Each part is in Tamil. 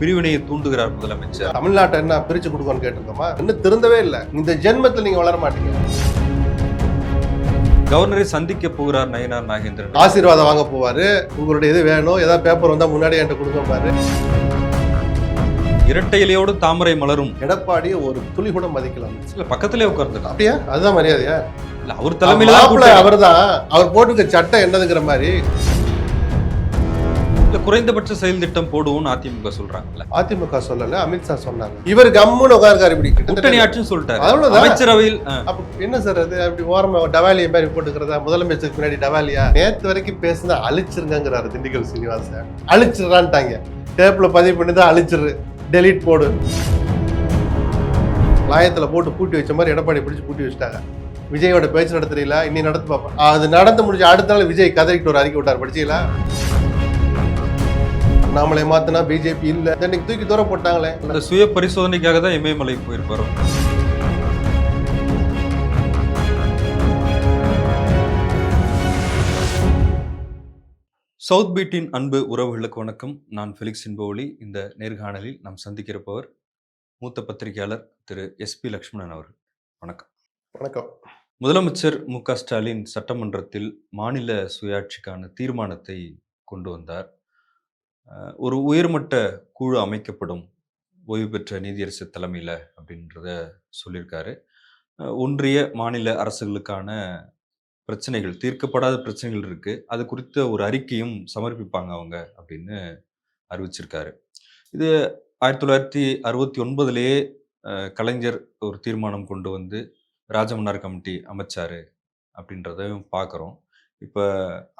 பிரிவினையை தூண்டுகிறார் முதலமைச்சர். தமிழ்நாட்டை என்ன பிரிச்சு கொடுக்கணும்னு கேட்டிருக்கோமா இன்னும் திருந்தவே இல்லை. இந்த ஜென்மத்தில் நீங்க வளர மாட்டீங்க. கவர்னரை சந்திக்க போகிறார் நயனார் நாகேந்திரன். ஆசீர்வாதம் வாங்க போவாரு. உங்களுடைய இது வேணும். ஏதாவது பேப்பர் வந்தா முன்னாடி என்கிட்ட கொடுக்க பாரு. இரட்டை இலையோடு தாமரை மலரும். எடப்பாடி ஒரு துளி கூட மதிக்கலாம் இல்ல பக்கத்திலே உட்கார்ந்துட்டான் அப்படியா? அதுதான் மரியாதையா? இல்ல அவர் தலைமையில தான் கூட்டம். அவர்தான். அவர் போட்டுக்க சட்டம் என்னதுங்கிற மாதிரி. இல்ல குறைந்தபட்ச செயல் திட்டம் போடுவோம்னு அதிமுக சொல்றாங்கல்ல. அதிமுக சொல்லல அமித்ஷா சொன்னாங்க. இவர் கம்முன்னு உட்காருக்காரு இப்படி கூட்டணி ஆட்சின்னு சொல்லிட்டாரு. அவ்வளவுதான். அமைச்சரவையில் என்ன சார் அது? அப்படி ஓரமா டவாலிய மாதிரி போட்டுக்கிறதா? முதலமைச்சருக்கு முன்னாடி டவாலியா? நேத்து வரைக்கும் பேசுனா அழிச்சிருங்கிறாரு திண்டுக்கல் சீனிவாசன். அழிச்சிடறான்ட்டாங்க. டேப்ல பதிவு பண்ணி தான் அழிச்சிரு. டெலீட் போடு. லாயத்துல போட்டு பூட்டி வச்ச மாதிரி எடப்பாடி பிடிச்சு பூட்டி வச்சுட்டாங்க. விஜயோட பேச்சு நடத்துறீங்களா? இன்னி நடத்து பார்ப்போம். அது நடந்து முடிஞ்ச அடுத்த நாள் விஜய் கதறிட்டு ஒரு அறிக்கை விட்டார். படிச்சீங்களா? அண்ணாமலை மாத்தினா பிஜேபி இல்ல. இன்னைக்கு தூக்கி தூர போட்டாங்களே. இந்த சுய பரிசோதனைக்காக தான் இமயமலை போயிருப்பாரு சவுத் பீட்டின் அன்பு உறவுகளுக்கு வணக்கம். நான் ஃபெலிக்ஸ் இன்போலி இந்த நேர்காணலில் நாம் சந்திக்கிறப்பவர் மூத்த பத்திரிகையாளர் திரு எஸ்பி லக்ஷ்மணன் அவர்கள். வணக்கம். வணக்கம். முதலமைச்சர் மு க ஸ்டாலின் சட்டமன்றத்தில் மாநில சுயாட்சிக்கான தீர்மானத்தை கொண்டு வந்தார். ஒரு உயர்மட்ட குழு அமைக்கப்படும். ஓய்வு பெற்ற நீதியரசு தலைமையில் அப்படின்றத சொல்லியிருக்காரு. ஒன்றிய மாநில அரசுகளுக்கான பிரச்சனைகள் தீர்க்கப்படாத பிரச்சனைகள் இருக்குது அது குறித்த ஒரு அறிக்கையும் சமர்ப்பிப்பாங்க அவங்க அப்படின்னு அறிவிச்சிருக்காரு. இது ஆயிரத்தி தொள்ளாயிரத்தி அறுபத்தி ஒன்பதுலேயே கலைஞர் ஒரு தீர்மானம் கொண்டு வந்து ராஜமன்னார் கமிட்டி அமைச்சார் அப்படின்றதையும் பார்க்குறோம் இப்போ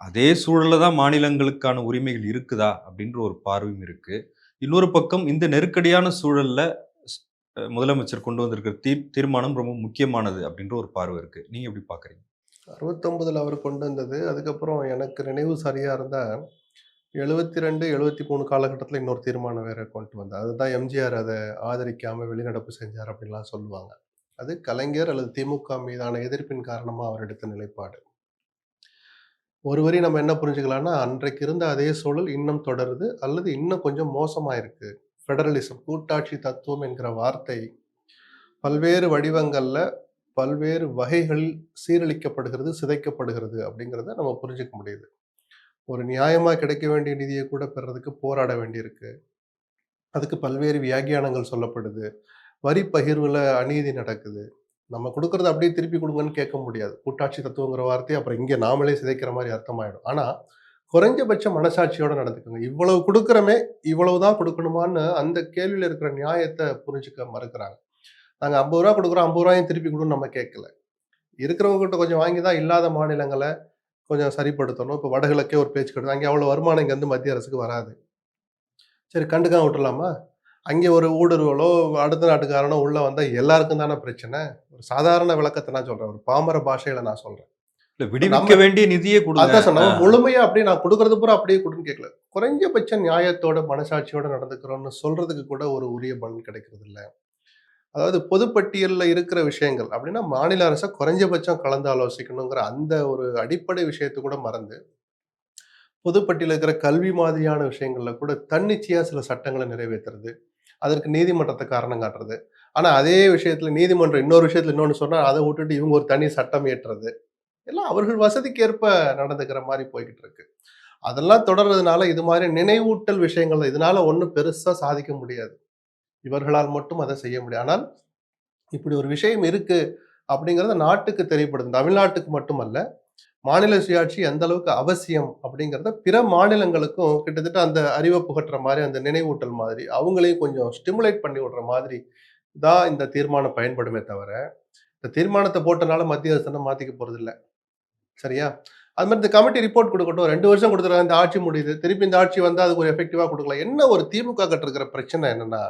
அதே சூழலில் தான் மாநிலங்களுக்கான உரிமைகள் இருக்குதா அப்படின்ற ஒரு பார்வையும் இருக்குது இன்னொரு பக்கம் இந்த நெருக்கடியான சூழலில் ஸ்- முதலமைச்சர் கொண்டு வந்திருக்கிற தீ தீர்மானம் ரொம்ப முக்கியமானது அப்படின்ற ஒரு பார்வை இருக்குது நீங்கள் எப்படி பார்க்குறீங்க? அறுபத்தொம்பதில் அவர் கொண்டு வந்தது அதுக்கப்புறம் எனக்கு நினைவு சரியாக இருந்தால் எழுபத்தி ரெண்டு எழுபத்தி மூணு காலகட்டத்தில் இன்னொரு தீர்மானம் வேறு கொண்டு வந்தார். அதுதான் எம்ஜிஆர் அதை ஆதரிக்காமல் வெளிநடப்பு செஞ்சார் அப்படின்லாம் சொல்லுவாங்க. அது கலைஞர் அல்லது திமுக மீதான எதிர்ப்பின் காரணமாக அவர் எடுத்த நிலைப்பாடு. ஒரு வரி நம்ம என்ன புரிஞ்சுக்கலாம்னா அன்றைக்கு இருந்த அதே சூழல் இன்னும் தொடருது அல்லது இன்னும் கொஞ்சம் மோசமாயிருக்கு. ஃபெடரலிசம் கூட்டாட்சி தத்துவம் என்கிற வார்த்தை பல்வேறு வடிவங்களில் பல்வேறு வகைகளில் சீரழிக்கப்படுகிறது சிதைக்கப்படுகிறது அப்படிங்கிறத நம்ம புரிஞ்சுக்க முடியுது. ஒரு நியாயமாக கிடைக்க வேண்டிய நிதியை கூட பெறதுக்கு போராட வேண்டியிருக்கு. அதுக்கு பல்வேறு வியாக்கியானங்கள் சொல்லப்படுது. வரி பகிர்வில் அநீதி நடக்குது. நம்ம கொடுக்கறத அப்படியே திருப்பி கொடுங்கன்னு கேட்க முடியாது. கூட்டாட்சி தத்துவங்கிற வார்த்தையை அப்புறம் இங்கே நாமளே சிதைக்கிற மாதிரி அர்த்தமாயிடும். ஆனால் குறைஞ்சபட்ச மனசாட்சியோடு நடந்துக்கோங்க. இவ்வளவு கொடுக்குறமே இவ்வளவு தான் கொடுக்கணுமான்னு அந்த கேள்வியில் இருக்கிற நியாயத்தை புரிஞ்சுக்க மறுக்கிறாங்க. நாங்கள் ஐம்பது ரூபா கொடுக்குறோம் ஐம்பது ரூபாயும் திருப்பி கொடுன்னு நம்ம கேட்கல. இருக்கிறவங்ககிட்ட கொஞ்சம் வாங்கி தான் இல்லாத மாநிலங்களை கொஞ்சம் சரிப்படுத்தணும். இப்போ வடகிழக்கே ஒரு பேச்சு கட்டுது அங்கே அவ்வளோ வருமானம் இங்கேருந்து மத்திய அரசுக்கு வராது. சரி கண்டுக்காம விட்டுலாமா அங்கே ஒரு ஊடுருவலோ அடுத்த நாட்டுக்காரனோ உள்ள வந்தால் எல்லாருக்கும் தானே பிரச்சனை? ஒரு சாதாரண விளக்கத்தை நான் சொல்கிறேன் ஒரு பாமர பாஷையில நான் சொல்கிறேன் இல்ல விடுவிக்க வேண்டிய நிதியே கொடுங்க. அதான் சொன்னேன். ஆ. முழுமையா அப்படியே நான் கொடுக்கறது பூரா அப்படியே கொடுன்னு கேட்கல குறைஞ்சபட்ச நியாயத்தோட மனசாட்சியோட நடந்துக்கிறோம்னு சொல்றதுக்கு கூட ஒரு உரிய பலன் கிடைக்கிறது இல்ல. அதாவது பொதுப்பட்டியல்ல இருக்கிற விஷயங்கள் அப்படின்னா மாநில அரசை குறைஞ்சபட்சம் கலந்து ஆலோசிக்கணுங்கிற அந்த ஒரு அடிப்படை விஷயத்தை கூட மறந்து பொதுப்பட்டியல இருக்கிற கல்வி மாதிரியான விஷயங்கள்ல கூட தன்னிச்சையா சில சட்டங்களை நிறைவேற்றுறது அதற்கு நீதிமன்றத்தை காரணம் காட்டுறது. ஆனால் அதே விஷயத்தில் நீதிமன்றம் இன்னொரு விஷயத்தில் இன்னொன்று சொன்னால் அதை விட்டுட்டு இவங்க ஒரு தனி சட்டம் ஏற்றுறது எல்லாம் அவர்கள் வசதிக்கு ஏற்ப நடந்துக்கிற மாதிரி போய்கிட்டு இருக்கு. அதெல்லாம் தொடர்றதுனால இது மாதிரி நினைவூட்டல் விஷயங்கள் இதனால ஒன்றும் பெருசாக சாதிக்க முடியாது. இவர்களால் மட்டும் அதை செய்ய முடியும் ஆனால் இப்படி ஒரு விஷயம் இருக்கு அப்படிங்கிறத நாட்டுக்கு தெரியப்படுது. தமிழ்நாட்டுக்கு மட்டுமல்ல மாநில சுயாட்சி எந்த அளவுக்கு அவசியம் அப்படிங்கிறத பிற மாநிலங்களுக்கும் கிட்டத்தட்ட அந்த அறிவை புகட்டுற மாதிரி அந்த நினைவூட்டல் மாதிரி அவங்களையும் கொஞ்சம் ஸ்டிமுலேட் பண்ணி விடுற மாதிரி தான் இந்த தீர்மானம் பயன்படுமே தவிர இந்த தீர்மானத்தை போட்டனால மத்திய அரசு மாற்றிக்க போறது இல்ல. சரியா? அது மாதிரி இந்த கமிட்டி ரிப்போர்ட் கொடுக்கட்டும் ரெண்டு வருஷம் கொடுத்துருக்காங்க இந்த ஆட்சி முடியுது திருப்பி இந்த ஆட்சி வந்தால் அதுக்கு ஒரு எஃபெக்டிவாக கொடுக்கலாம். என்ன ஒரு திமுக கட்டிருக்கிற பிரச்சனை என்னன்னா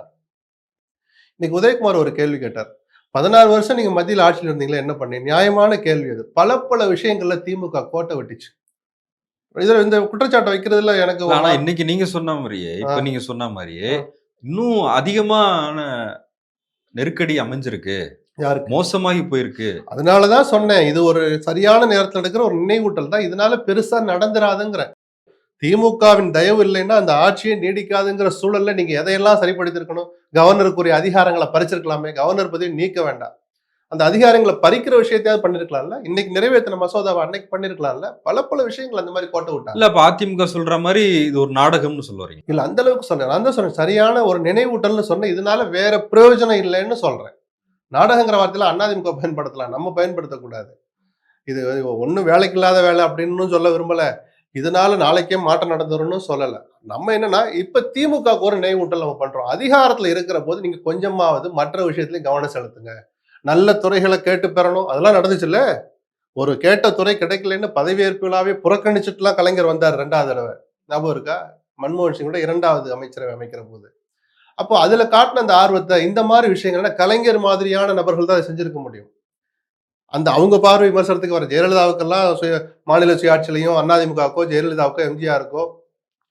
இன்னைக்கு உதயகுமார் ஒரு கேள்வி கேட்டார். பதினாறு வருஷம் நீங்க மத்தியில் ஆட்சியில் இருந்தீங்களா என்ன பண்ணி நியாயமான கேள்வி அது. பல பல விஷயங்கள்ல திமுக கோட்டை வெட்டிச்சு. இதுல இந்த குற்றச்சாட்டை வைக்கிறதுல எனக்கு ஆனா இன்னைக்கு நீங்க சொன்ன மாதிரியே இப்ப. நீங்க சொன்ன மாதிரியே. இன்னும் அதிகமான நெருக்கடி அமைஞ்சிருக்கு. யாருக்கு? மோசமாகி போயிருக்கு. அதனாலதான் சொன்னேன் இது ஒரு சரியான நேரத்தில் நடக்கிற ஒரு நினைவூட்டல் தான். இதனால பெருசா நடந்துராதுங்கிற. திமுகவின் தயவு இல்லைன்னா அந்த ஆட்சியே நீடிக்காதுங்கிற சூழல்ல நீங்க எதையெல்லாம் சரிப்படுத்திருக்கணும் கவர்னருக்குரிய அதிகாரங்களை பறிச்சிருக்கலாமே கவர்னர் பதவி நீக்க வேண்டாம். அந்த அதிகாரங்களை பறிக்கிற விஷயத்தையாவது பண்ணிருக்கலாம்ல? இன்னைக்கு நிறைவேற்றின மசோதாவை அன்னைக்கு பண்ணிருக்கலாம்ல? பல பல விஷயங்கள் அந்த மாதிரி கோட்டை விட்டாங்க. இல்ல இப்ப அதிமுக சொல்ற மாதிரி இது ஒரு நாடகம்னு சொல்ல வரீங்க. இல்ல அந்த அளவுக்கு சொன்னேன். நான் தான் சொன்னேன். சரியான ஒரு நினைவூட்டல்னு சொன்னேன். இதனால வேற பிரயோஜனம் இல்லைன்னு சொல்றேன். நாடகங்கிற வார்த்தையில அண்ணாதிமுக பயன்படுத்தலாம். நம்ம பயன்படுத்தக்கூடாது. இது ஒன்றும் வேலைக்கு இல்லாத வேலை அப்படின்னு சொல்ல விரும்பல. இதனால நாளைக்கே மாற்றம் நடந்துரும்னு சொல்லலை. நம்ம என்னன்னா இப்ப திமுக ஒரு நினைவூட்டல் நம்ம பண்றோம். அதிகாரத்துல இருக்கிற போது நீங்க கொஞ்சமாவது மற்ற விஷயத்துலயும் கவனம் செலுத்துங்க. நல்ல துறைகளை கேட்டு பெறணும். அதெல்லாம் நடந்துச்சுல்ல ஒரு கேட்ட துறை கிடைக்கலன்னு பதவியேற்பு விழாவே புறக்கணிச்சுட்டுலாம் கலைஞர் வந்தார் ரெண்டாவது தடவை. ஞாபகம் இருக்கா? மன்மோகன் சிங்கோட இரண்டாவது அமைச்சரவை அமைக்கிற போது. அப்போ அதுல காட்டின அந்த ஆர்வத்தை இந்த மாதிரி விஷயங்கள்னா கலைஞர் மாதிரியான நபர்கள் தான் அதை செஞ்சிருக்க முடியும். அந்த அவங்க பார்வை விமர்சனத்துக்கு வர ஜெயலலிதாவுக்கெல்லாம் சுய மாநில சுயாட்சியிலையும் அதிமுகவுக்கோ ஜெயலலிதாவுக்கோ எம்ஜிஆருக்கோ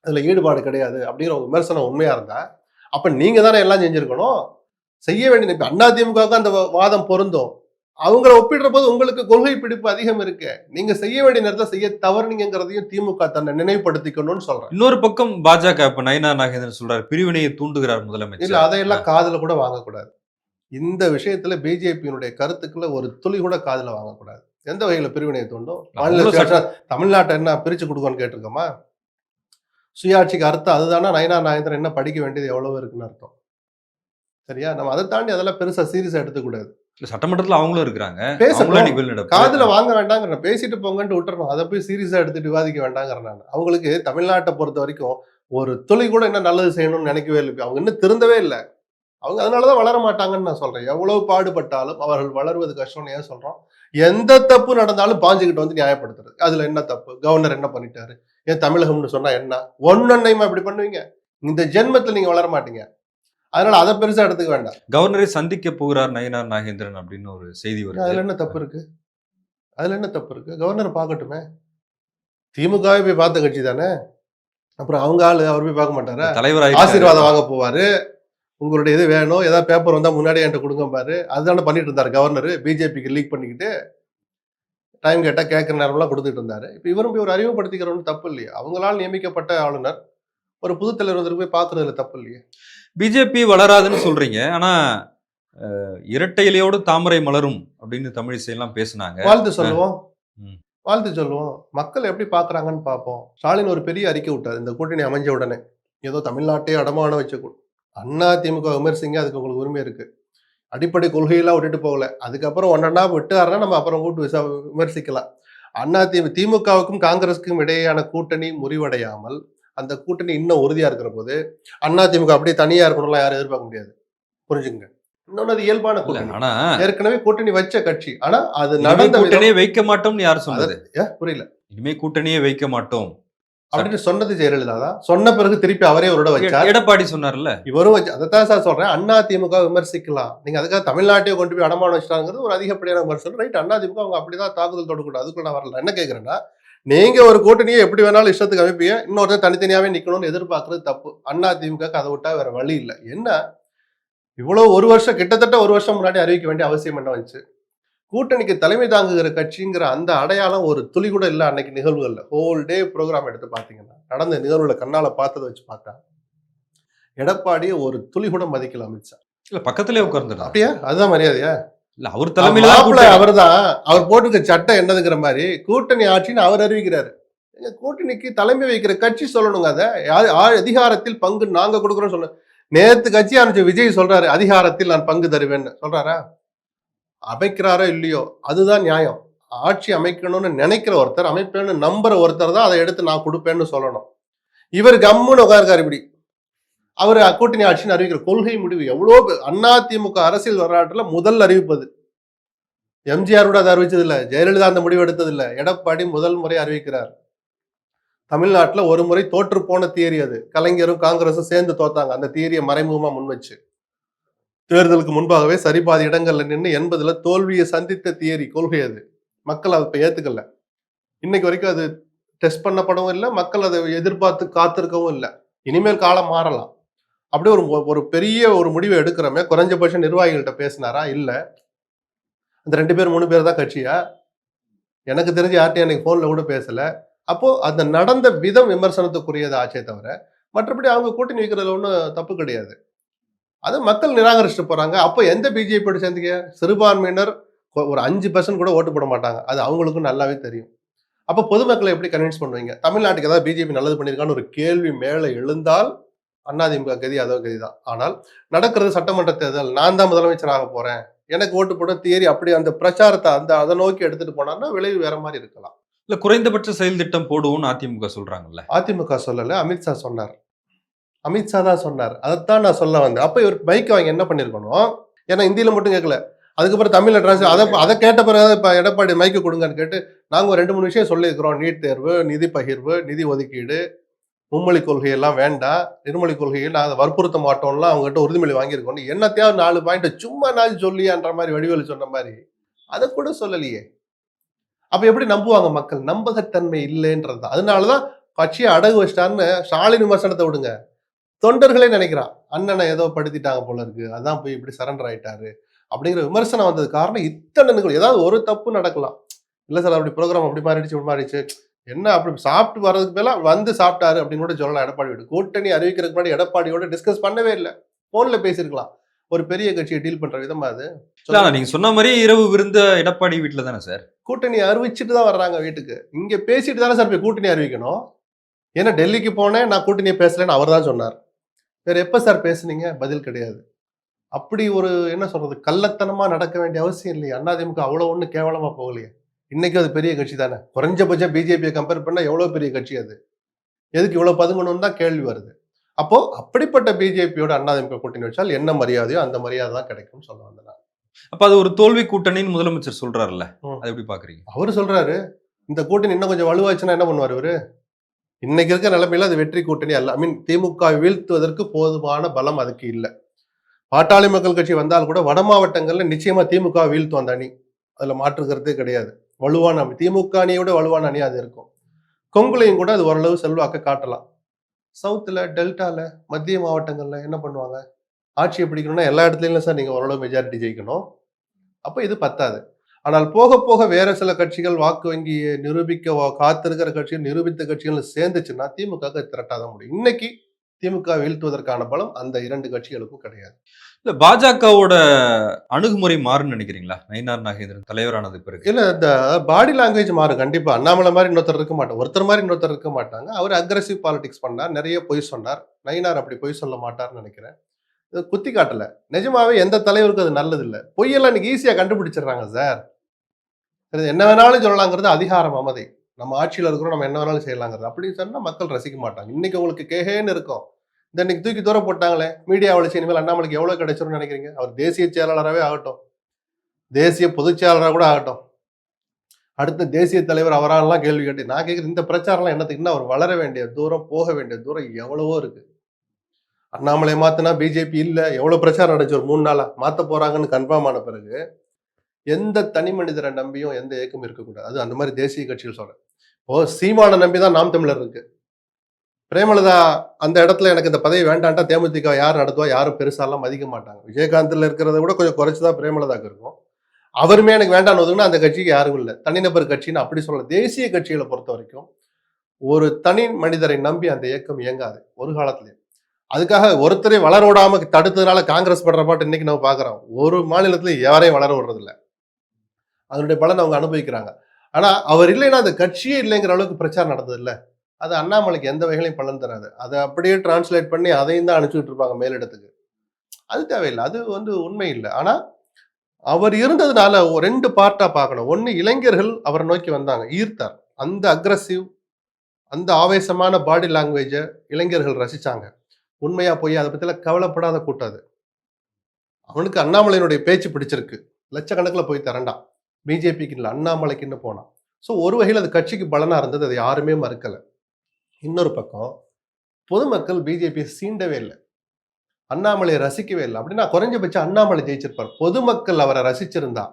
அதுல ஈடுபாடு கிடையாது அப்படிங்கிற ஒரு விமர்சனம் உண்மையா இருந்தா அப்ப நீங்க தானே எல்லாம் செஞ்சிருக்கணும். செய்ய வேண்டிய இப்ப அதிமுகவுக்கு அந்த வாதம் பொருந்தும். அவங்கள ஒப்பிடுற போது உங்களுக்கு கொள்கை பிடிப்பு அதிகம் இருக்கு. நீங்க செய்ய வேண்டிய நேரத்தை செய்ய தவறுனீங்கிறதையும் திமுக தன்னை நினைவுபடுத்திக்கணும்னு சொல்றேன். இன்னொரு பக்கம் பாஜக இப்ப நயனா நாகேந்திரன் சொல்றாரு பிரிவினையை தூண்டுகிறார் இல்ல முதலமைச்சர் அதையெல்லாம் காதுல கூட வாங்கக்கூடாது. இந்த விஷயத்துல பிஜேபியினுடைய கருத்துக்களை ஒரு துளி கூட காதுல வாங்கக்கூடாது. எந்த வகையில பிரிவினையை தூண்டும்? மாநில தமிழ்நாட்டை என்ன பிரிச்சு கொடுக்கணும்னு கேட்டிருக்கோமா? சுயாட்சிக்கு அர்த்தம் அதுதானா? நயனா நாயந்திரன் என்ன படிக்க வேண்டியது எவ்வளவு இருக்குன்னு அர்த்தம். சரியா? நம்ம அதை தாண்டி அதெல்லாம் பெருசா சீரியஸா எடுத்துக்கூடாது. இல்ல, சட்டமன்றத்துல அவங்களும் இருக்கிறாங்க. வெளிநடப்பு. காதுல வாங்க வேண்டாங்கிற பேசிட்டு போங்கன்ட்டு விட்டுறணும். அதை போய் சீரியஸா எடுத்துட்டு விவாதிக்க வேண்டாங்கிற நான். அவங்களுக்கு தமிழ்நாட்டை பொறுத்த வரைக்கும் ஒரு துளி கூட என்ன நல்லது செய்யணும்னு நினைக்கவே இல்லை. அவங்க இன்னும் திருந்தவே இல்லை. அவங்க அதனாலதான் வளர மாட்டாங்கன்னு நான் சொல்றேன். எவ்வளவு பாடுபட்டாலும் அவர்கள் வளர்வது கஷ்டம்னு ஏன் சொல்றோம்? எந்த தப்பு நடந்தாலும் பாஞ்சுக்கிட்டு வந்து நியாயப்படுத்துறது. அதுல என்ன தப்பு? கவர்னர் என்ன பண்ணிட்டாரு? ஏன் தமிழகம்னு சொன்னா என்ன? ஒன்னொன்னையுமா இப்படி பண்ணுவீங்க? இந்த ஜென்மத்துல நீங்க வளர மாட்டீங்க அதனால அதை பெருசா எடுத்துக்க வேண்டாம். கவர்னரை சந்திக்க போகிறார் நயனார் நாகேந்திரன் அப்படின்னு ஒரு செய்தி அதுல வருது என்ன தப்பு இருக்கு? அதுல என்ன தப்பு இருக்கு? கவர்னர் பார்க்கட்டுமே. திமுகவே போய் பார்த்த கட்சி தானே? அப்புறம் அவங்க ஆளு அவர் போய் பார்க்க மாட்டாரா? தலைவராக ஆசீர்வாதம் வாங்க போவாரு. உங்களுடைய இது வேணும். ஏதாவது பேப்பர் வந்தா முன்னாடி என்கிட்ட கொடுங்க பாரு. அதுதானே பண்ணிட்டு இருந்தாரு கவர்னர் பிஜேபிக்கு லீக் பண்ணிக்கிட்டு டைம் கேட்டா கேட்குற நேரம்லாம் கொடுத்துட்டு இருந்தாரு. இப்போ இவரும் போய் ஒரு அறிமுகப்படுத்திக்கிறவனு தப்பு இல்லையா. அவங்களால் நியமிக்கப்பட்ட ஆளுநர் ஒரு புது தலைவர் வந்து போய் பார்க்கறதுல தப்பு இல்லையே? பிஜேபி வளராதுன்னு சொல்றீங்க. ஆனா இரட்டை இலையோடு தாமரை மலரும் அப்படின்னு தமிழிசை எல்லாம் பேசுனாங்க. வாழ்த்து சொல்லுவோம். வாழ்த்து சொல்லுவோம். மக்கள் எப்படி பாக்குறாங்கன்னு பார்ப்போம். ஸ்டாலின் ஒரு பெரிய அறிக்கை விட்டார். இந்த கூட்டணி அமைஞ்ச உடனே. ஏதோ தமிழ்நாட்டையே அடமான வச்ச அண்ணா திமுக விமர்சிங்க அதுக்கு உங்களுக்கு உரிமை இருக்கு. அடிப்படை கொள்கையெல்லாம் விட்டுட்டு போகல. அதுக்கப்புறம் ஒன்றா விட்டுறாருன்னா நம்ம அப்புறம் கூட்டு விசா விமர்சிக்கலாம். அண்ணா திமு திமுகவுக்கும் காங்கிரஸுக்கும் இடையேயான கூட்டணி முறிவடையாமல் அந்த கூட்டணி இன்னும் உறுதியா இருக்கிற போது அண்ணா திமுக அப்படியே தனியா இருக்கணும்லாம் யாரும் எதிர்பார்க்க முடியாது. புரிஞ்சுங்க இன்னொன்னு அது இயல்பான கூட்டணி. ஆனா ஏற்கனவே கூட்டணி வச்ச கட்சி. ஆனா அது நடந்த கூட்டணியே வைக்க மாட்டோம்னு யார் சொன்னது புரியல? இனிமே கூட்டணியே வைக்க மாட்டோம். அப்படின்னு சொன்னது ஜெயலலிதா தான். சொன்ன பிறகு திருப்பி அவரே ஒரு வச்சார். எடப்பாடி சொன்னார்ல? இவரும் வச்சு அதைத்தான் சார் சொல்றேன். அண்ணா திமுக விமர்சிக்கலாம். நீங்க அதுக்காக தமிழ்நாட்டையே கொண்டு போய் அடமானம் வச்சிட்டாங்கிறது ஒரு அதிகப்படியான விமர்சனம். ரைட் அண்ணா திமுக அவங்க அப்படிதான் தாக்குதல் தொடக்கூடாது அதுக்குள்ள நான் வரல. என்ன கேட்கறேன்னா நீங்க ஒரு கூட்டணியை எப்படி வேணாலும் இஷ்டத்துக்கு அமைப்பீங்க இன்னொருத்தர் தனித்தனியாவே நிக்கணும்னு எதிர்பார்க்கறது தப்பு. அண்ணா திமுக அதை விட்டா வேற வழி இல்லை. என்ன? இவ்வளவு ஒரு வருஷம் கிட்டத்தட்ட ஒரு வருஷம் முன்னாடி அறிவிக்க வேண்டிய அவசியம் என்ன வந்துச்சு? கூட்டணிக்கு தலைமை தாங்குகிற கட்சிங்கிற அந்த அடையாளம் ஒரு துளி கூட இல்லை அன்னைக்கு நிகழ்வுகள்ல. ஹோல் டே ப்ரோக்ராம் எடுத்து பார்த்தீங்கன்னா நடந்த நிகழ்வுல கண்ணால பார்த்ததை வச்சு பார்த்தா எடப்பாடியை ஒரு துளி கூட மதிக்கல அமித்ஷா. இல்ல பக்கத்திலே உட்கார்ந்துட்டார். அப்படியா? அதுதான் மரியாதையா? இல்ல அவர் தலைமையில தான் கூட்டணி. அவர்தான். அவர் போட்டிருக்க சட்டம் என்னதுங்கிற மாதிரி கூட்டணி ஆட்சின்னு அவர் அறிவிக்கிறாரு. எங்க கூட்டணிக்கு தலைமை வைக்கிற கட்சி சொல்லணுங்க அதை. அதிகாரத்தில் பங்கு நாங்க கொடுக்குறோம் சொல்ல. நேத்து கட்சி ஆரம்பிச்ச விஜய் சொல்றாரு அதிகாரத்தில் நான் பங்கு தருவேன்னு. சொல்றாரா? அமைக்கிறாரோ இல்லையோ அதுதான் நியாயம். ஆட்சி அமைக்கணும்னு நினைக்கிற ஒருத்தர் அமைப்பேன்னு நம்புற ஒருத்தர் தான் அதை எடுத்து நான் கொடுப்பேன்னு சொல்லணும். இவர் கம்முன்னு உட்காருக்கார் இப்படி. அவர் கூட்டணி ஆட்சின்னு அறிவிக்கிற கொள்கை முடிவு எவ்வளோ அதிமுக அண்ணா திமுக அரசியல் வரலாற்றில் முதல் அறிவிப்பது எம்ஜிஆர் கூட அதை அறிவிச்சது ஜெயலலிதா அந்த முடிவு எடுத்தது எடப்பாடி முதல் முறை அறிவிக்கிறார். தமிழ்நாட்டில் ஒரு முறை தோற்று போன தியரி அது. கலைஞரும் காங்கிரஸும் சேர்ந்து தோத்தாங்க. அந்த தியரியை மறைமுகமாக முன் வச்சு தேர்தலுக்கு முன்பாகவே சரிபாதி இடங்கள்ல நின்று எண்பதுல தோல்வியை சந்தித்த தியரி கொள்கை அது. மக்கள் அதை இப்போ ஏத்துக்கல. இன்னைக்கு வரைக்கும் அது டெஸ்ட் பண்ணப்படவும் இல்லை மக்கள் அதை எதிர்பார்த்து காத்திருக்கவும் இல்லை. இனிமேல் காலம் மாறலாம். அப்படியே ஒரு ஒரு பெரிய ஒரு முடிவை எடுக்கிறோமே குறைஞ்சபட்ச நிர்வாகிகள்கிட்ட பேசினாரா? இல்லை. அந்த ரெண்டு பேர் மூணு பேர் தான் கட்சியா? எனக்கு தெரிஞ்சு யார்ட்டையும் எனக்கு ஃபோனில் கூட பேசலை. அப்போது அந்த நடந்த விதம் விமர்சனத்துக்குரியது ஆச்சே தவிர மற்றபடி அவங்க கூட்டணி வைக்கிறதுல ஒன்றும் தப்பு கிடையாது. அது மக்கள் நிராகரிச்சுட்டு போறாங்க. அப்போ எந்த பிஜேபியோட சேர்ந்தீங்க சிறுபான்மையினர் கொ- ஒரு அஞ்சு பர்சன்ட் கூட ஓட்டு போட மாட்டாங்க. அது அவங்களுக்கும் நல்லாவே தெரியும். அப்போ பொதுமக்களை எப்படி கன்வின்ஸ் பண்ணுவீங்க? தமிழ்நாட்டுக்கு ஏதாவது பிஜேபி நல்லது பண்ணியிருக்கான்னு ஒரு கேள்வி மேலே எழுந்தால் அதிமுக கதி அதோ கதி தான். ஆனால் நடக்கிறது சட்டமன்ற தேர்தல் நான் தான் முதலமைச்சராக போறேன். எனக்கு ஓட்டு போட தியரி அப்படி அந்த பிரச்சாரத்தை அந்த அதை நோக்கி எடுத்துட்டு போனான்னா விளைவு வேற மாதிரி இருக்கலாம். இல்ல குறைந்தபட்ச செயல் திட்டம் போடுவோம்னு அதிமுக சொல்றாங்கல்ல? அதிமுக சொல்லல அமித்ஷா சொன்னார். அமித்ஷா தான் சொன்னார். அதைத்தான் நான் சொல்ல வந்தேன். அப்போ இவர் பைக் வாங்கி என்ன பண்ணியிருக்கணும்? ஏன்னா இந்தியில மட்டும் கேட்கல. அதுக்கப்புறம் தமிழில் டிரான்ஸ்லேட் அதை அதை கேட்ட பிறகு இப்போ எடப்பாடி மைக்கு கொடுங்கன்னு கேட்டு நாங்கள் ஒரு ரெண்டு மூணு விஷயம் சொல்லியிருக்கிறோம். நீட் தேர்வு நிதி பகிர்வு நிதி ஒதுக்கீடு மும்மொழி கொள்கையெல்லாம் வேண்டாம். இருமொழி கொள்கையை நான் அதை வற்புறுத்த மாட்டோம்லாம் அவங்ககிட்ட உறுதிமொழி வாங்கியிருக்கோம் என்னத்தையாவது நாலு பாயிண்ட் சும்மா நாள் சொல்லியான்ற மாதிரி வடிவேலு சொன்ன மாதிரி அதை கூட சொல்லலையே. அப்போ எப்படி நம்புவாங்க மக்கள்? நம்பகத்தன்மை இல்லைன்றது அதனால தான் கட்சியை அடகு வச்சிட்டான்னு ஸ்டாலின் விமர்சனத்தை விடுங்க. தொண்டர்களே நினைக்கிறான் அண்ணனை ஏதோ படுத்திட்டாங்க போல இருக்கு அதான் போய் இப்படி சரண்டர் ஆயிட்டாரு அப்படிங்கிற விமர்சனம் வந்தது காரணம் இத்தனை நிகழ்வு. ஏதாவது ஒரு தப்பு நடக்கலாம். இல்ல சார் அப்படி ப்ரோக்ராம் அப்படி மாறிடுச்சு இப்படி மாறிடுச்சு. என்ன அப்படி சாப்பிட்டு வர்றதுக்கு மேல வந்து சாப்பிட்டாரு அப்படின்னு கூட சொல்லலாம். எடப்பாடி வீடு. கூட்டணி அறிவிக்கிறதுக்கு முன்னாடி எடப்பாடியோட டிஸ்கஸ் பண்ணவே இல்லை. போன்ல பேசியிருக்கலாம். ஒரு பெரிய கட்சியை டீல் பண்ற விதமா அது. நீங்க சொன்ன மாதிரி இரவு விருந்த எடப்பாடி வீட்டுல தானே சார்? கூட்டணி அறிவிச்சிட்டு தான் வர்றாங்க வீட்டுக்கு. இங்க பேசிட்டு தானே சார் போய் கூட்டணி அறிவிக்கணும்? ஏன்னா டெல்லிக்கு போனேன் நான் கூட்டணியை பேசலன்னு அவர் தான் சொன்னார். வேற எப்ப சார் பேசுனீங்க? பதில் கிடையாது. அப்படி ஒரு என்ன சொல்றது கள்ளத்தனமா நடக்க வேண்டிய அவசியம் இல்லையே. அதிமுக அவ்வளவு ஒண்ணு கேவலமா போகலையே. இன்னைக்கு அது பெரிய கட்சி தானே. குறைஞ்சபட்சம் பிஜேபியை கம்பேர் பண்ணா எவ்வளவு பெரிய கட்சி அது? எதுக்கு இவ்வளவு பதுங்கணும்னு தான் கேள்வி வருது. அப்போ அப்படிப்பட்ட பிஜேபியோட அதிமுக கூட்டணி வச்சால் என்ன மரியாதையோ அந்த மரியாதை தான் கிடைக்கும்னு சொல்ல வந்தேன் நான். அப்ப அது ஒரு தோல்வி கூட்டணின்னு முதலமைச்சர் சொல்றாருல்ல. அது எப்படி பாக்குறீங்க அவரு சொல்றாரு இந்த கூட்டணி இன்னும் கொஞ்சம் வலுவாச்சுன்னா என்ன பண்ணுவார் இவரு? இன்னைக்கு இருக்க நிலைமையில அது வெற்றி கூட்டணி அல்ல. ஐ மீன் திமுக வீழ்த்துவதற்கு போதுமான பலம் அதுக்கு இல்லை. பாட்டாளி மக்கள் கட்சி வந்தால் கூட வட மாவட்டங்கள்ல நிச்சயமா திமுக வீழ்த்தும் அந்த அணி. அதுல மாற்றுக்கிறதே கிடையாது. வலுவான அணி. திமுக அணியோட வலுவான அணி அது இருக்கும். கொங்குலையும் கூட அது ஓரளவு செல்வாக்க காட்டலாம். சவுத்தில் டெல்டாவில் மத்திய மாவட்டங்களில் என்ன பண்ணுவாங்க? ஆட்சியை பிடிக்கணும்னா எல்லா இடத்துலையும் சார். நீங்கள் ஓரளவு மெஜாரிட்டி ஜெயிக்கணும். அப்போ இது பத்தாது. ஆனால் போக போக வேற சில கட்சிகள் வாக்கு வங்கியை நிரூபிக்க காத்திருக்கிற கட்சிகள் நிரூபித்த கட்சிகள் சேர்ந்துச்சுன்னா திமுக திரட்டாத முடியும். இன்னைக்கு திமுக வீழ்த்துவதற்கான பலம் அந்த இரண்டு கட்சிகளுக்கும் கிடையாது. இல்ல பாஜகவோட அணுகுமுறை மாறுன்னு நினைக்கிறீங்களா? நயினார் நாகேந்திரன் தலைவரானது பிறகு. இல்ல இந்த பாடி லாங்குவேஜ் மாறும். கண்டிப்பா. அண்ணாமலை மாதிரி இன்னொருத்தர் இருக்க மாட்டார் ஒருத்தர் மாதிரி இன்னொருத்தர் இருக்க மாட்டாங்க. அவர் அக்ரஸிவ் பாலிடிக்ஸ் பண்ணார். நிறைய பொய் சொன்னார். நயினார் அப்படி பொய் சொல்ல மாட்டார்னு நினைக்கிறேன். இது குத்தி காட்டல. நிஜமாவே எந்த தலைவருக்கும் அது நல்லது இல்ல பொய்யெல்லாம் இன்னைக்கு ஈஸியா கண்டுபிடிச்சிடுறாங்க சார் என்ன வேணாலும் சொல்லலாங்கிறது அதிகார மமதை நம்ம ஆட்சியில் இருக்கிறோம் நம்ம என்ன வேணாலும் செய்யலாங்கிறது. அப்படி சொன்னால் மக்கள் ரசிக்க மாட்டாங்க. இன்னைக்கு உங்களுக்கு கேஹேன்னு இருக்கும். இந்த இன்னைக்கு தூக்கி தூரம் போட்டாங்களே மீடியா வளர்ச்சி இனிமேல் அண்ணாமலைக்கு எவ்வளோ கிடைச்சிரும்னு நினைக்கிறீங்க? அவர் தேசிய செயலாளராகவே ஆகட்டும். தேசிய பொதுச் செயலாளராக கூட ஆகட்டும். அடுத்த தேசிய தலைவர் அவராலாம் கேள்வி கேட்டு நான் கேட்குறேன் இந்த பிரச்சாரம்லாம் என்னத்துக்கு? இன்னும் அவர் வளர வேண்டிய தூரம் போக வேண்டிய தூரம் எவ்வளவோ இருக்கு. அண்ணாமலை மாத்தினா பிஜேபி இல்லை. எவ்வளோ பிரச்சாரம் நடந்துச்சு ஒரு மூணு நாளாக மாற்ற போறாங்கன்னு கன்ஃபார்ம் ஆன பிறகு எந்த தனி மனிதரை நம்பியும் எந்த இயக்கம் இருக்கக்கூடாது. அது அந்த மாதிரி தேசிய கட்சிகள் சொல்றேன். ஓ சீமானை நம்பி தான் நாம் தமிழர் இருக்கு. பிரேமலதா அந்த இடத்துல எனக்கு இந்த பதவி வேண்டான்ட்டா தேமுதிக யார் நடத்துவா யாரும் பெருசாலாம் மதிக்க மாட்டாங்க. விஜயகாந்தில் இருக்கிறத விட கொஞ்சம் குறைச்சுதான் பிரேமலதாக்கு இருக்கும். அவருமே எனக்கு வேண்டாம்னு ஒதுக்குன்னா அந்த கட்சிக்கு யாரும் இல்லை. தனிநபர் கட்சின்னு அப்படி சொல்ல தேசிய கட்சிகளை பொறுத்த வரைக்கும் ஒரு தனி மனிதரை நம்பி அந்த இயக்கம் இயங்காது. ஒரு காலத்திலேயே அதுக்காக ஒருத்தரை வளர விடாம தடுத்ததுனால காங்கிரஸ் படுற பாட்டு இன்னைக்கு நம்ம பாக்குறோம். ஒரு மாநிலத்துல யாரையும் வளர விடுறதில்லை. அதனுடைய பலன் அவங்க அனுபவிக்கிறாங்க. ஆனால் அவர் இல்லைன்னா அந்த கட்சியே இல்லைங்கிற அளவுக்கு பிரச்சாரம் நடந்தது இல்லை அது அண்ணாமலைக்கு எந்த வகையிலையும் பலன் தராது. அதை அப்படியே டிரான்ஸ்லேட் பண்ணி அதையும் தான் அனுப்பிச்சுட்டு இருப்பாங்க மேலிடத்துக்கு. அது தேவையில்லை. அது வந்து உண்மை இல்லை. ஆனால் அவர் இருந்ததுனால ரெண்டு பார்ட்டாக பார்க்கணும். ஒன்று இளைஞர்கள் அவரை நோக்கி வந்தாங்க. ஈர்த்தார். அந்த அக்ரஸிவ் அந்த ஆவேசமான பாடி லாங்குவேஜை இளைஞர்கள் ரசிச்சாங்க. உண்மையாக போய் அதை பற்றிலாம் கவலைப்படாத கூட்டம் அது அவனுக்கு அண்ணாமலையினுடைய பேச்சு பிடிச்சிருக்கு. லட்சக்கணக்கில் போய் தரண்டான். பிஜேபிக்கு இல்லை அண்ணாமலைக்குன்னு போனான் ஸோ ஒரு வகையில் அது கட்சிக்கு பலனாக இருந்தது அதை யாருமே மறுக்கலை. இன்னொரு பக்கம் பொதுமக்கள் பிஜேபியை சீண்டவே இல்லை. அண்ணாமலையை ரசிக்கவே இல்லை. அப்படின்னா குறைஞ்சபட்சம் அண்ணாமலை ஜெயிச்சிருப்பார். பொதுமக்கள் அவரை ரசிச்சிருந்தா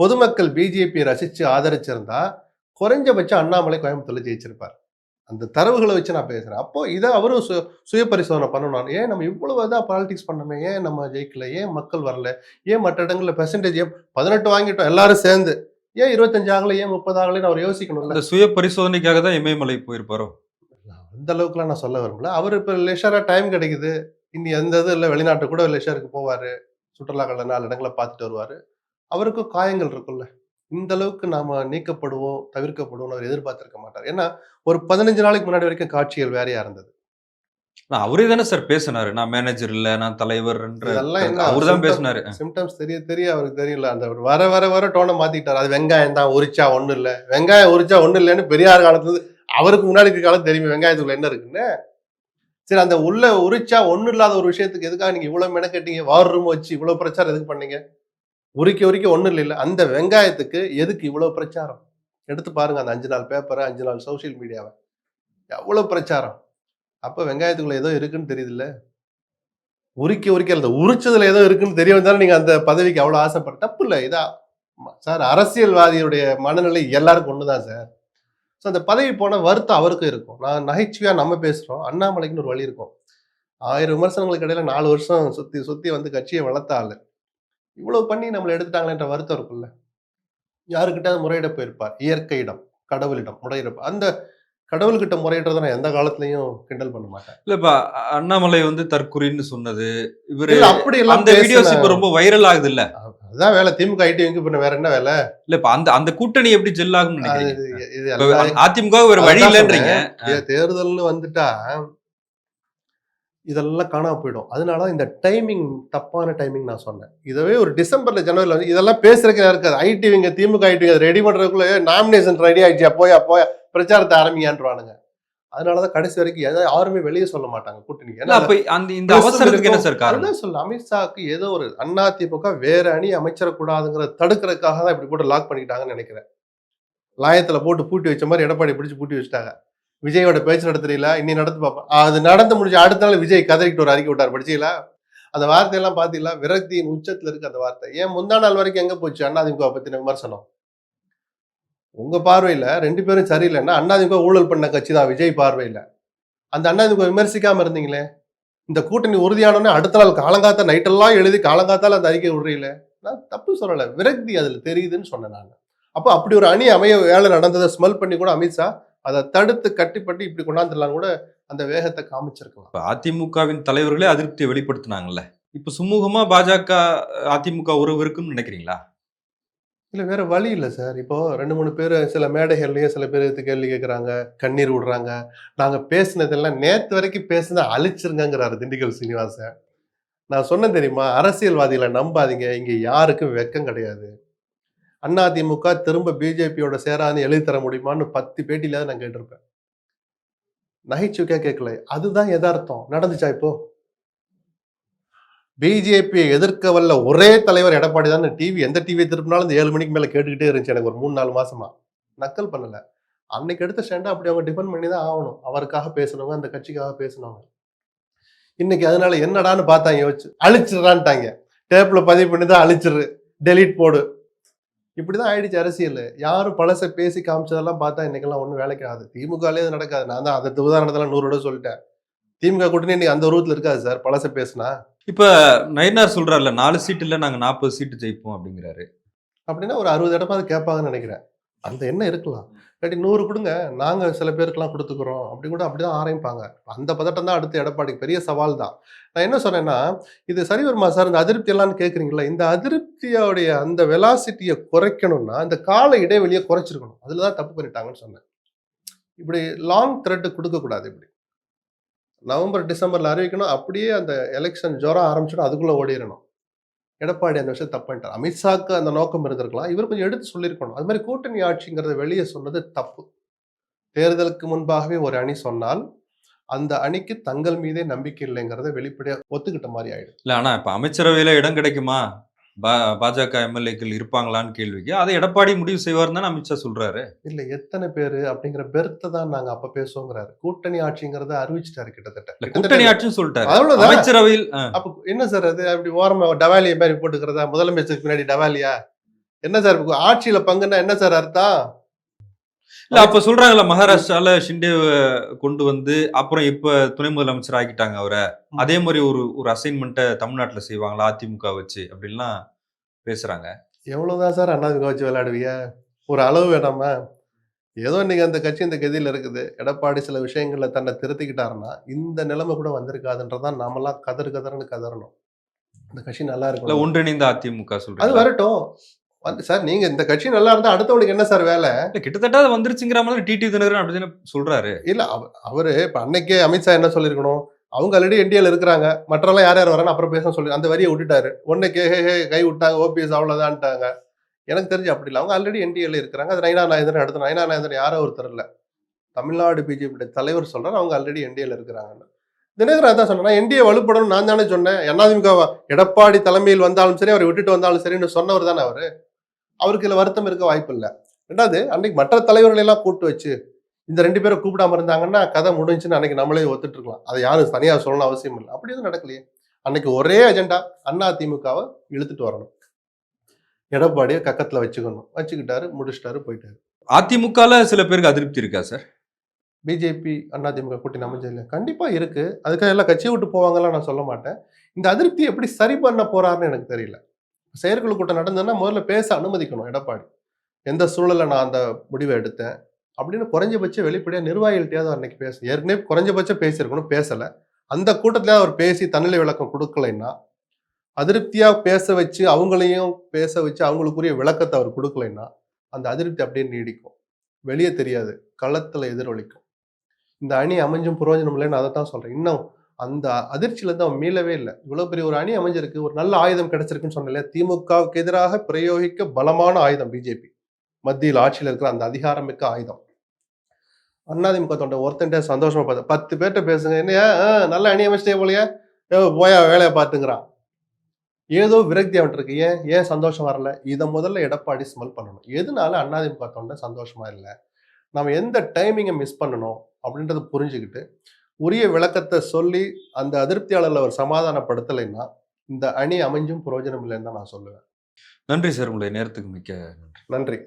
பொதுமக்கள் பிஜேபியை ரசித்து ஆதரிச்சிருந்தா குறைஞ்சபட்சம் அண்ணாமலை கோயம்புத்தூரில் ஜெயிச்சிருப்பார். அந்த தரவுகளை வச்சு நான் பேசுறேன். அப்போ இதை அவரும் சு சுய பரிசோதனை பண்ணணும். ஏன் நம்ம இவ்வளவு தான் பாலிடிக்ஸ் பண்ணோமே ஏன் நம்ம ஜெயிக்கல? ஏன் மக்கள் வரல? ஏன் மற்ற இடங்கள்ல பெர்சன்டேஜ் ஏன் பதினெட்டு வாங்கிட்டோம் எல்லாரும் சேர்ந்து? ஏன் இருபத்தஞ்சு ஆகல? ஏன் முப்பது ஆகலன்னு அவர் யோசிக்கணும்ல? அந்த சுய பரிசோதனைக்காக தான் இமயமலை போயிருப்பாரோ? அந்த அளவுக்குலாம் நான் சொல்ல விரும்பல. அவர் இப்போ லெஷராக டைம் கிடைக்குது. இனி எந்த இது இல்லை. வெளிநாட்டு கூட லெஷருக்கு போவார். சுற்றுலாக்களை நாலு இடங்களை பார்த்துட்டு வருவார். அவருக்கும் காயங்கள் இருக்குல்ல இந்த அளவுக்கு நாம நீக்கப்படுவோம் தவிர்க்கப்படுவோம் அவர் எதிர்பார்த்திருக்க மாட்டார். ஏன்னா ஒரு பதினஞ்சு நாளைக்கு முன்னாடி வரைக்கும் காட்சிகள் வேறையா இருந்தது. அவரே தானே சார் பேசினாரு. நான் மேனேஜர் இல்ல நான் தலைவர் அவர் தான் பேசினாரு. சிம்டம்ஸ் தெரிய தெரிய அவருக்கு தெரியல. அந்த வர வர வர டோனை மாத்திக்கிட்டார் அது வெங்காயம் தான் உரிச்சா ஒண்ணும் இல்ல. வெங்காயம் உரிச்சா ஒண்ணும் இல்லைன்னு பெரியார் காலத்துல அவருக்கு முன்னாடி இருக்க காலம் தெரியுமே வெங்காயத்துக்குள்ள என்ன இருக்குன்னு. சரி அந்த உள்ள உரிச்சா ஒண்ணும் இல்லாத ஒரு விஷயத்துக்கு எதுக்காக நீங்க இவ்வளவு மெனக்கட்டீங்க? வார் ரூம் வச்சு இவ்வளவு பிரச்சாரம் எதுக்கு பண்ணீங்க? உரிக்க உரிக்க ஒன்றும் இல்லை. அந்த வெங்காயத்துக்கு எதுக்கு இவ்வளோ பிரச்சாரம்? எடுத்து பாருங்க அந்த அஞ்சு நாள் பேப்பரை அஞ்சு நாள் சோஷியல் மீடியாவை எவ்வளோ பிரச்சாரம்? அப்போ வெங்காயத்துக்குள்ள ஏதோ இருக்குன்னு தெரியுதுல்ல? உரிக்க உரிக்க அந்த உரிச்சதுல ஏதோ இருக்குன்னு தெரிய வந்தாலும் நீங்கள் அந்த பதவிக்கு அவ்வளோ ஆசைப்பட தப்பு இல்லை. இதா சார் அரசியல்வாதியுடைய மனநிலை எல்லாருக்கும் தான் சார். ஸோ அந்த பதவி போன வருத்தம் அவருக்கும் இருக்கும். நான் நகைச்சுவையாக நம்ம பேசுகிறோம் அண்ணாமலைக்குன்னு ஒரு வழி இருக்கும். ஆயிரம் விமர்சனங்களுக்கு இடையில நாலு வருஷம் சுற்றி சுற்றி வந்து கட்சியை வளர்த்தாள் இவ்வளவு பண்ணி நம்மளை எடுத்துட்டாங்களேன்ற வருத்தம் இருக்குல்ல யாருக்கிட்ட முறையிட போயிருப்பார்? இயற்கையிடம் கடவுளிடம் முறையிட அந்த கடவுள்கிட்ட முறையிடுறதை நான் எந்த காலத்துலயும் கிண்டல் பண்ண மாட்டேன். இல்ல இப்ப அ- அண்ணாமலை வந்து தற்குறின்னு சொன்னது. இவரு அப்படி அந்த வீடியோஸ் இப்ப ரொம்ப வைரல் ஆகுது இல்ல அதான் வேலை. திமுக ஐடி எங்க பண்ண வேற என்ன வேலை? இல்ல இப்ப அந்த அந்த கூட்டணி எப்படி ஜெல் அதிமுக வேற வழி இல்லைன்றீங்க. தேர்தல்னு வந்துட்டா இதெல்லாம் காணாம போயிடும். அதனால இந்த டைமிங் தப்பான டைமிங் நான் சொன்னேன். இதவே ஒரு டிசம்பர்ல ஜனவரில வந்து இதெல்லாம் பேசுறதுக்கு இருக்காது. ஐடிவிங்க திமுக ஐடிவிங்க ரெடி பண்றதுக்குள்ள நாமினேஷன் ரெடி ஆயிடுச்சா. போயா போயா பிரச்சாரத்தை ஆரம்பியான்றானுங்க அதனாலதான் கடைசி வரைக்கும் எதை யாருமே வெளியே சொல்ல மாட்டாங்க கூட்டணி அந்த இந்த அவசரத்துக்கு என்ன. சார் காரணம்? சொல்ல அமித்ஷாக்கு ஏதோ ஒரு அதிமுக வேற அணி அமைச்சிடக்கூடாதுங்கிறத தடுக்கிறதுக்காக தான் இப்படி போட்டு லாக் பண்ணிக்கிட்டாங்கன்னு நினைக்கிறேன். லாயத்துல போட்டு பூட்டி வச்ச மாதிரி எடப்பாடி பிடிச்சு பூட்டி வச்சுட்டாங்க. விஜயோட பேச்சு நடத்துறீங்களா? இன்னும் நடத்து பார்ப்பேன் அது நடந்து முடிஞ்சு அடுத்த நாள் விஜய் கதறிக்கிட்டு ஒரு அறிக்கை விட்டார். படிச்சீங்களா? அந்த வார்த்தையெல்லாம் பார்த்தீங்களா? விரக்தியின் உச்சத்தில் இருக்கு அந்த வார்த்தை. ஏன் முந்தா நாள் வரைக்கும் எங்கே போச்சு? அதிமுக பற்றின விமர்சனம். உங்கள் பார்வையில் ரெண்டு பேரும் சரியில்லைன்னா அண்ணாதிமுக ஊழல் பண்ண கட்சி தான். விஜய் பார்வையில். அந்த அண்ணாதிமுக விமர்சிக்காமல் இருந்தீங்களே? இந்த கூட்டணி உறுதியானோடனே அடுத்த நாள் காலங்காத்த நைட்டெல்லாம் எழுதி காலங்காத்தால் அந்த அறிக்கை விடுறீங்களே நான் தப்பு சொல்லலை. விரக்தி அதில் தெரியுதுன்னு சொன்னேன் நான். அப்போ அப்படி ஒரு அணி அமைய வேலை நடந்ததை ஸ்மெல் பண்ணி கூட அமித்ஷா அதை தடுத்து கட்டிப்பட்டு இப்படி கொண்டாந்துடலாம் கூட அந்த வேகத்தை காமிச்சிருக்கலாம். இப்ப அதிமுகவின் தலைவர்களே அதிருப்தியை வெளிப்படுத்தினாங்கல்ல. இப்ப சுமூகமா பாஜக அதிமுக உறவு இருக்குன்னு நினைக்கிறீங்களா? இல்ல வேற வழி இல்லை சார். இப்போ ரெண்டு மூணு பேர் சில மேடைகள்லயே சில பேர் எடுத்து கேள்வி கேட்குறாங்க கண்ணீர் விடுறாங்க. நாங்க பேசினதெல்லாம் நேத்து வரைக்கும் பேசுனதை அழிச்சிருங்கிறாரு திண்டுக்கல் சீனிவாசன். நான் சொன்னேன் தெரியுமா? அரசியல்வாதிகளை நம்பாதீங்க. இங்க யாருக்கும் வெக்கம் கிடையாது. அதிமுக திரும்ப பிஜேபியோட சேரான்னு எழுதி தர முடியுமான்னு பத்து பேட்டியில நான் கேட்டிருப்பேன். நகைச்சுவைக்காக கேட்கல. அதுதான் எதார்த்தம் நடந்துச்சா இப்போ? பிஜேபியை எதிர்க்க வல்ல ஒரே தலைவர் எடப்பாடி தான். டிவி எந்த டிவியை திருப்பினாலும் இந்த ஏழு மணிக்கு மேலே கேட்டுக்கிட்டே இருந்துச்சு எனக்கு ஒரு மூணு நாலு மாசமா. நக்கல் பண்ணல. அன்னைக்கு எடுத்த ஸ்டாண்டை அப்படி அவங்க டிபெண்ட் பண்ணி தான் ஆகணும். அவருக்காக பேசினவங்க அந்த கட்சிக்காக பேசினவங்க. இன்னைக்கு அதனால என்னடான்னு பார்த்தாங்க யோசிச்சு. அழிச்சிடுறான்ட்டாங்க. டேப்ல பதிவு பண்ணி தான் அழிச்சிரு. டெலீட் போடு. இப்படிதான் ஆயிடுச்சு அரசியல். யாரும் பழச பேசி காமிச்சதெல்லாம் பார்த்தா இன்னைக்கெல்லாம் ஒன்றும் வேலைக்கு ஆகுது. திமுகலே அது நடக்காது. நான் தான் அந்த உதாரணத்தெல்லாம் நூறு விட சொல்லிட்டேன். திமுக கூட்டணி இன்னைக்கு அந்த உருவத்தில் இருக்காது சார் பழச பேசுனா. இப்ப நயினார் சொல்றாருல நாலு சீட் இல்ல நாங்க நாற்பது சீட்டு ஜெயிப்போம் அப்படிங்கிறாரு. அப்படின்னா ஒரு அறுபது இடமாவது கேட்பாங்கன்னு நினைக்கிறேன். அந்த எண்ணம் இருக்கலாம். இல்லாட்டி நூறு கொடுங்க நாங்க சில பேருக்கெல்லாம் கொடுத்துக்கிறோம். அப்படி கூட அப்படிதான் ஆரம்பிப்பாங்க. அந்த பதட்டம் தான் அடுத்து எடப்பாடிக்கு பெரிய சவால் தான். நான் என்ன சொன்னேன்னா இது சரி வருமா சார்? இந்த அதிருப்தி எல்லாம் கேட்குறீங்களா? இந்த அதிருப்தியோடைய அந்த வெலாசிட்டியை குறைக்கணும்னா அந்த கால இடைவெளியை குறைச்சிருக்கணும். அதில் தான் தப்பு பண்ணிட்டாங்கன்னு சொன்னேன். இப்படி லாங் த்ரெட்டு கொடுக்கக்கூடாது இப்படி. நவம்பர் டிசம்பரில் அறிவிக்கணும். அப்படியே அந்த எலெக்ஷன் ஜுரம் ஆரம்பிச்சிடும். அதுக்குள்ளே ஓடிடணும் எடப்பாடி அந்த விஷயம் தப்பு பண்ணிட்டார். அமித்ஷாக்கு அந்த நோக்கம் இருந்திருக்கலாம். இவர் கொஞ்சம் எடுத்து சொல்லியிருக்கணும். அது மாதிரி கூட்டணி ஆட்சிங்கிறத வெளியே சொன்னது தப்பு. தேர்தலுக்கு முன்பாகவே ஒரு அணி சொன்னால் அந்த அணிக்கு தங்கள் மீதே நம்பிக்கை இல்லைங்கிறத வெளிப்படையா ஒத்துக்கிட்ட மாதிரி ஆயிடும் இல்ல ஆனா இப்ப அமைச்சரவையில இடம் கிடைக்குமா? பா- பாஜக எம்எல்ஏக்கள் இருப்பாங்களான்னு கேள்விக்கு அதை எடப்பாடி முடிவு செய்வார் தானே அமித்ஷா சொல்றாரு. இல்ல எத்தனை பேரு அப்படிங்கிற பெருத்தை தான் நாங்க அப்ப பேசுவோங்கிறாரு. கூட்டணி ஆட்சிங்கிறத அறிவிச்சிட்டாரு கிட்டத்தட்ட. கூட்டணி ஆட்சின்னு சொல்லிட்டாரு. அவ்வளவுதான். அமைச்சரவையில். அப்ப என்ன சார் அது? அப்படி ஓரமா டவாலிய மாதிரி போட்டுக்கிறதா? முதலமைச்சருக்கு பின்னாடி டவாலியா? என்ன சார் ஆட்சியில பங்குன்னா என்ன சார் அர்த்தம்? இல்ல அப்ப சொல்றாங்கல்ல மகாராஷ்டிரால ஷிண்டே கொண்டு வந்து அப்புறம் இப்ப துணை முதலமைச்சர் ஆக்கிட்டாங்க அவரை. அதே மாதிரி ஒரு ஒரு அசைன்மெண்ட்டை தமிழ்நாட்டுல செய்வாங்களா அதிமுக வச்சு அப்படின்லாம் பேசுறாங்க. எவ்வளவுதான் சார் அண்ணாதிமுக வச்சு விளையாடுவீங்க ஒரு அளவு வேணாமா? ஏதோ இன்னைக்கு அந்த கட்சி இந்த கதியில் இருக்குது. எடப்பாடி சில விஷயங்கள்ல தன்னை திருத்திக்கிட்டாருன்னா இந்த நிலைமை கூட வந்திருக்காதுன்றதான் நாமெல்லாம் கதறு கதறுன்னு கதறணும். இந்த கட்சி நல்லா இருக்கும் ஒன்றிணைந்த அதிமுக அது சொல்றீங்க வரட்டும். வந்து சார் நீங்க இந்த கட்சி நல்லா இருந்தா அடுத்தவனுக்கு என்ன சார் வேலை? கிட்டத்தட்ட அது வந்துருச்சுங்கிற மாதிரி டிடி தினகரன் அப்படின்னு சொல்றாரு. இல்ல அவ- அவரு இப்ப அன்னைக்கே அமித்ஷா என்ன சொல்லியிருக்கணும்? அவங்க ஆல்ரெடி என்டிஏல இருக்கிறாங்க. மற்றெல்லாம் யார் யார் வரான்னு அப்புறம் பேச சொல்லி அந்த வரியை விட்டுட்டாரு. ஒன்னு கே ஹே ஹே கை விட்டாங்க ஓபிஎஸ் அவ்வளவுதான்ட்டாங்க. எனக்கு தெரிஞ்சு அப்படி இல்லை. அவங்க ஆல்ரெடி என்டிஏல இருக்கிறாங்க. அது நயனா நாயந்தரன் அடுத்து நயனா நாயந்தரன் யாரோ ஒருத்தர் இல்ல. தமிழ்நாடு பிஜேபி தலைவர் சொல்றாரு அவங்க ஆல்ரெடி என்டிஏல இருக்கிறாங்கன்னு. தினகரன் அதான் சொன்னா என்டிஏ வலுப்படணும் நான் தானே சொன்னேன். அதிமுக எடப்பாடி தலைமையில் வந்தாலும் சரி அவரை விட்டுட்டு வந்தாலும் சரின்னு சொன்னவர் தானே அவரு. அவருக்கு இதுல வருத்தம் இருக்க வாய்ப்பு இல்லை. ரெண்டாவது அன்னைக்கு மற்ற தலைவர்களை எல்லாம் கூட்டு வச்சு இந்த ரெண்டு பேரை கூப்பிடாம இருந்தாங்கன்னா கதை முடிஞ்சுன்னு அன்னைக்கு நம்மளே ஒத்துட்டு இருக்கலாம் அதை யாரும் தனியா சொல்லணும் அவசியம் இல்லை. அப்படி எதுவும் நடக்கலையே. அன்னைக்கு ஒரே அஜெண்டா அண்ணா திமுகவை இழுத்துட்டு வரணும். எடப்பாடியை கக்கத்துல வச்சுக்கணும். வச்சுக்கிட்டாரு முடிச்சிட்டாரு போயிட்டாரு. அதிமுகல சில பேருக்கு அதிருப்தி இருக்கா சார்? பிஜேபி அண்ணா திமுக கூட்டணி அமைஞ்சதில்ல கண்டிப்பா இருக்கு. அதுக்காக எல்லாம் கட்சியை விட்டு போவாங்கலாம் நான் சொல்ல மாட்டேன். இந்த அதிருப்தி எப்படி சரி பண்ண போறாருன்னு எனக்கு தெரியல. செயற்குழு கூட்டம் நடந்ததுன்னா முதல்ல பேச அனுமதிக்கணும் எடப்பாடி. எந்த சூழலில் நான் அந்த முடிவை எடுத்தேன்? அப்படின்னு குறைஞ்சபட்சம் வெளிப்படையாக நிர்வாகிகள்ட்டையாவது அன்னைக்கு பேச ஏற்கனவே குறைஞ்சபட்சம் பேசியிருக்கணும் பேசலை. அந்த கூட்டத்தில் அவர் பேசி தன்னிலை விளக்கம் கொடுக்கலைன்னா அதிருப்தியாக பேச வச்சு அவங்களையும் பேச வச்சு அவங்களுக்குரிய விளக்கத்தை அவர் கொடுக்கலைன்னா அந்த அதிருப்தி அப்படியே நீடிக்கும். வெளியே தெரியாது. களத்தில் எதிரொலிக்கும். இந்த அணி அமைஞ்சும் புரோஜனம் இல்லைன்னு அதை தான் சொல்கிறேன் இன்னும் அந்த அதிர்ச்சியில இருந்து அவன் மீளவே இல்லை. இவ்வளவு பெரிய ஒரு அணி அமைஞ்சிருக்கு. ஒரு நல்ல ஆயுதம் கிடைச்சிருக்குன்னு சொன்னல திமுகவுக்கு எதிராக பிரயோகிக்க பலமான ஆயுதம் பிஜேபி. மத்தியில் ஆட்சியில் இருக்கிற அந்த அதிகாரமிக்க ஆயுதம். அண்ணாதிமுக தொண்டை ஒருத்தன்ட்ட சந்தோஷமா பார்த்து பத்து பேர்கிட்ட பேசுங்க என்னையா ஆ, நல்ல அணி அமைச்சிட்டே போலையே போயா வேலையை பார்த்துங்கிறான் ஏதோ விரக்தி அவன்ட்டு இருக்கு. ஏன் ஏன் சந்தோஷம் வரல? இதை முதல்ல எடப்பாடி ஸ்மெல் பண்ணணும். எதனால அண்ணாதிமுக தொண்டை சந்தோஷமா இல்லை? நம்ம எந்த டைமிங்கை மிஸ் பண்ணணும்? அப்படின்றத புரிஞ்சுக்கிட்டு உரிய விளக்கத்தை சொல்லி அந்த அதிருப்தியாளர்களை அவர் சமாதானப்படுத்தலைன்னா இந்த அணி அமைஞ்சும் பிரயோஜனம் இல்லைன்னு தான் நான் சொல்லுவேன். நன்றி சார். உங்களுடைய நேரத்துக்கு மிக்க நன்றி. நன்றி.